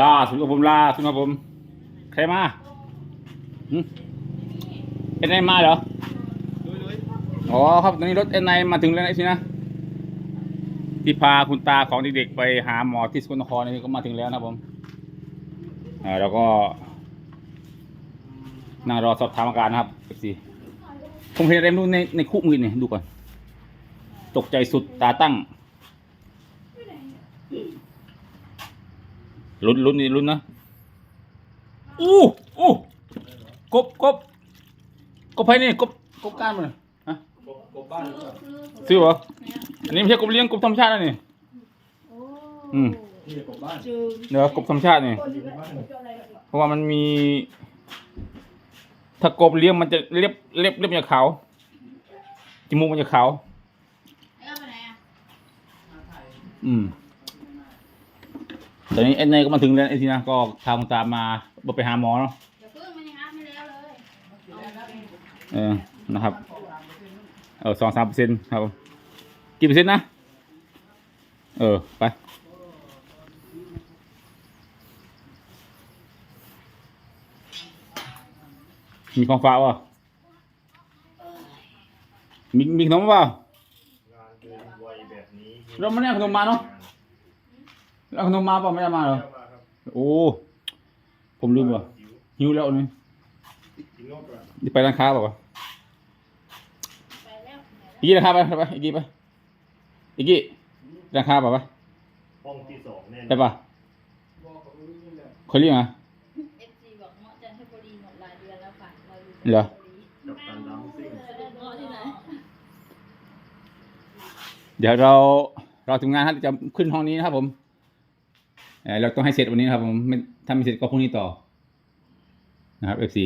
ลาสุดครับผมลาสุดครับผมใครมาเอ็นไอมาเหรออ๋อครับตอนนี้รถเอ็นไอมาถึงแล้วนะสินะที่พาคุณตาของเด็กๆไปหาหมอที่สกลนครนี่ก็มาถึงแล้วนะผมอ่าแล้วก็นั่งรอสอบถามอาการนะครับสิผมเห็นอะไรไม่รู้ในในคุกมือนี่ดูก่อน ตกใจสุดตาตั้ง ลุ้นลุ้นนี่ลุ้นนะอู้อู้กบกบกบไผ่นี่กบกบก้านมันฮะกบบ้านซื้อเหรออันนี้ไม่ใช่กบเลี้ยงกบธรรมชาตินะนี่อืมนี่กบบ้านเดี๋ยวกบธรรมชาตินี่เพราะว่ามันมี ถ้ากบเลี้ยงมันจะเล็บเล็บเล็บมันจะขาวจมูกมันจะขาวแล้วก็ไปไหนอะอืม ตอนนี้เอ็นไนก็มาถึงแล้วไอ้ทีนะก็พาคุณตามาบอกไปหาหมอเนาะเดี๋ยวเพิ่งมันยังอัพไม่แล้วเลยเออนะครับ เออสองสามเปอร์เซ็นต์ครับผมกี่เปอร์เซ็นต์นะ เออ ไป มีของฝากวะมีมีขนมเปล่างานเกินวัยแบบนี้เราไม่ได้เอาขนมมาเนาะ เอาขนมมาเปล่าไม่ได้มาเหรอเอามาครับโอ้ ผมลืมว่ะหิวหิวแล้วนี่กินนกก่อนจะไปร้านค้าเปล่าวะไปแล้วอีกกี้ราคาไปไปอีกกี้ไปอีกกี้ราคาเปล่าวะห้องที่สองแน่นไปป่ะเขาเรียกไง เอฟซีบอกเงาะจันทบุรีหมดรายเดือนแล้วค่ะเราอยู่เหรอ กับตันดัมซิ่งเงาะที่ไหนเดี๋ยวเราเราถึงงานครับจะขึ้นห้องนี้นะครับผม เราต้องให้เสร็จวันนี้นะครับผมไม่ถ้าไม่เสร็จก็พรุ่งนี้ต่อนะครับ FC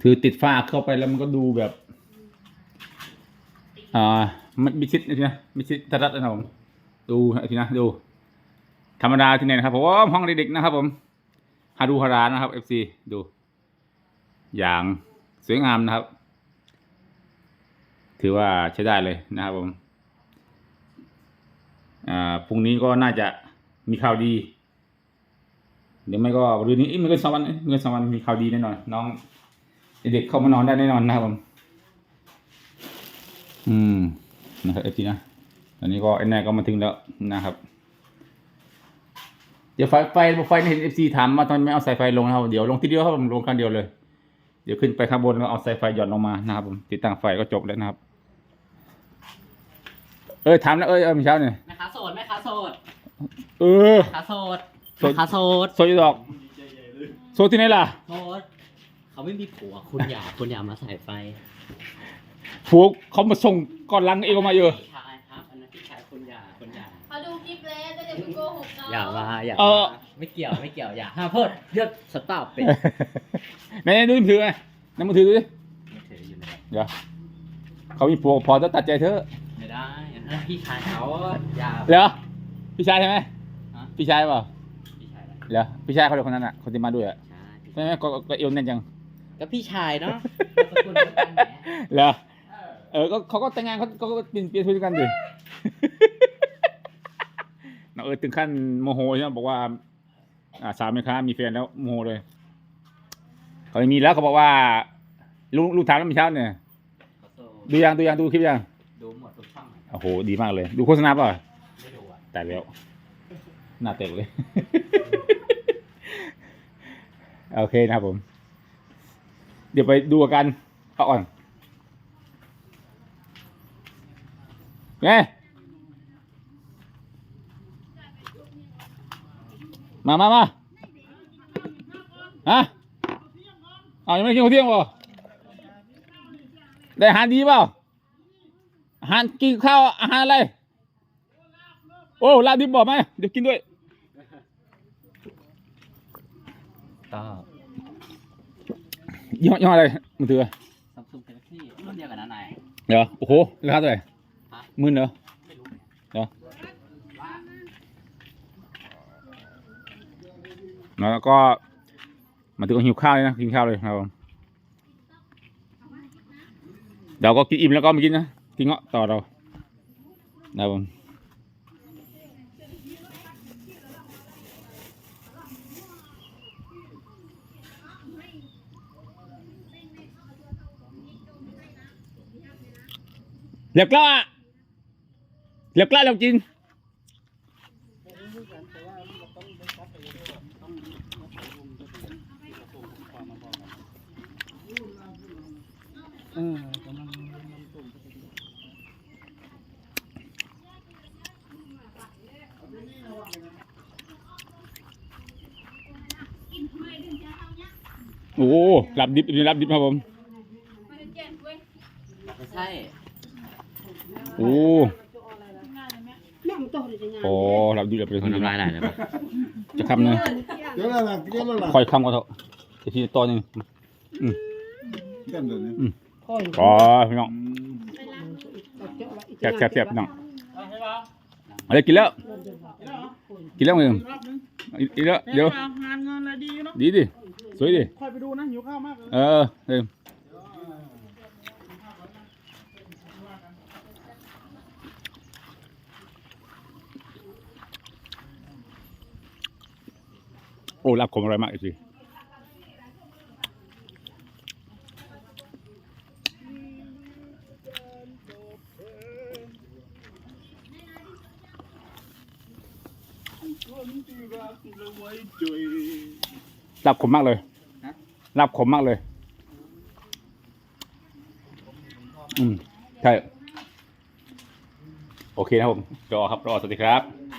ถือติดฝ้าเข้าไปแล้วมันก็ดูแบบ อ่ามันมิชิดนะทีนะมิชิดตรัดนะครับผมดูนะทีนะ ดู ธรรมดาที่ไหนนะครับผมห้องเด็กๆนะครับ ผมฮาดูฮารานะครับ FC ดู อย่างสวยงามนะครับ ถือว่าใช้ได้เลยนะครับผม พรุ่งนี้ก็น่าจะมีข่าวดี เดี๋ยวไม่ก็วันนี้อีกไม่เกินสองวันไม่เกินสองวันมีข่าวดีแน่นอน น้องเด็กๆเข้ามานอนได้แน่นอนนะครับผมอืมนะครับเอฟซีนะตอนนี้ก็ไอ้นายก็มาถึงแล้วนะครับ เดี๋ยวไฟไฟไฟเห็นเอฟซีถามว่าทำไมไม่เอาสายไฟลงนะครับเดี๋ยวลงทีเดียวครับผมลงครั้งเดียวเลย เดี๋ยวขึ้นไปข้างบนแล้วเอาสายไฟหย่อนลงมานะครับผมติดตั้งไฟก็จบแล้วนะครับ เออถามแล้วเออเออเมื่อเช้าเนี่ย แม่ค้าโสดแม่ค้าโสด เออแม่ค้าโสดโสดแม่ค้าโสดโซยดอกดีใจใหญ่เลยโซที่ไหนล่ะโสดเขาไม่มีผัวคุณอย่าคุณอย่ามาใส่ไฟผัวเขามาส่งก่อนหลังเองก็มาเยอะ พี่ชายครับอันนั้นพี่ชายคุณอย่าคุณอย่าเขาดูคลิปแล้วก็เดี๋ยวคุณโกหกเขาอย่ามาอย่าเอมาอ ไม่เกี่ยวไม่เกี่ยวอย่าห้ามพูดเลือดสต็อปเป็นไหนๆดูมือถือไงในมือถือดูดิไม่ถืออยู่ไหนเดี๋ยวเขามีผัวพอจะตัดใจเธอะไม่ได้อันนั้นพี่ชายเขาอย่าเหรอพี่ชายใช่ไหมฮะ พี่ชายเปล่าพี่ชายอะไรเหรอพี่ชายเขาเดียวคนนั้นอะคนที่มาด้วยอะใช่ใช่ไหมก็ก็ก็เอวแน่นจังก็พี่ชายเนาะนามสกุลเดียวกันแหมเหรอเออก็เขาก็แต่งงานเขาเขาก็เปลี่ยนเปลี่ยนชีวิตกันดิน้องเออถึงขั้นโมโหใช่ไหมบอกว่า อ่าสาวแม่ค้ามีแฟนแล้วโมโหเลยเขาไม่มีแล้วเขาบอกว่าลุงลุงถามแล้วเมื่อเช้าเนี่ยเขาโสดดูยังดูยังดูคลิปยังดูหมดทุกช่องเลยโอ้โหดีมากเลย ดูโฆษณาเปล่าไม่ดูอะแต่แล้ว หน้าเต็มเลย โอเคนะครับผม เดี๋ยวไปดูกันเอาอ่อนไงมามามาฮะเอายังไม่กินข้าวเที่ยงเปล่ได้อาหารดีเปล่าอาหารกินข้าวอาหารอะไร โอ้ลาบดิบบอกไหมเดี๋ยวกินด้วย ก็ยี่ห้อยี่ห้ออะไรมือถือซัมซุงกาแล็กซี่รุ่นเดียวกันนะนายเหรอโอ้โหราคาเท่าไหร่ฮะหมื่นเหรอไม่รู้เหรอแล้วก็มาถึงก็หิวข้าวเลยนะกินข้าวเลยครับผมเดี๋ยวก็กินอิ่มแล้วก็มากินนะกินเงาะต่อเรานะครับผม เรียบกล้าเรียบกล้าเราจริงเออแต่มันโอ้รับดิบรับดิบครับผม อ้นั่งโต๊ะเลยจะงานโอ้รับดิบแบบเป็นคนน้ำลายไหลเลยปะจะคำหนึงเดี๋ยวละละเดี๋ยวละละคอยคำก็เถอะจะทีตอนหนึงกันเดี๋ยวนี้ค่อยอ๋อพี่น้องเจ้าละแซ่บแซ่บแซ่บพี่น้องอะไรกินแล้ว กินแล้วมึงอีอีกแล้วเดี๋ยวงานเงินอะไรดีเนาะดีดิสวยดิค่อยไปดูนะหิวข้าวมากเลยเออเออ โอ้รับขมอร่อยมากจริงคนที่รักและไว้ใจรับขมมากเลยรับขมมากเลย อืม ใช่ โอเคนะครับผมรอครับ รอ สวัสดีครับ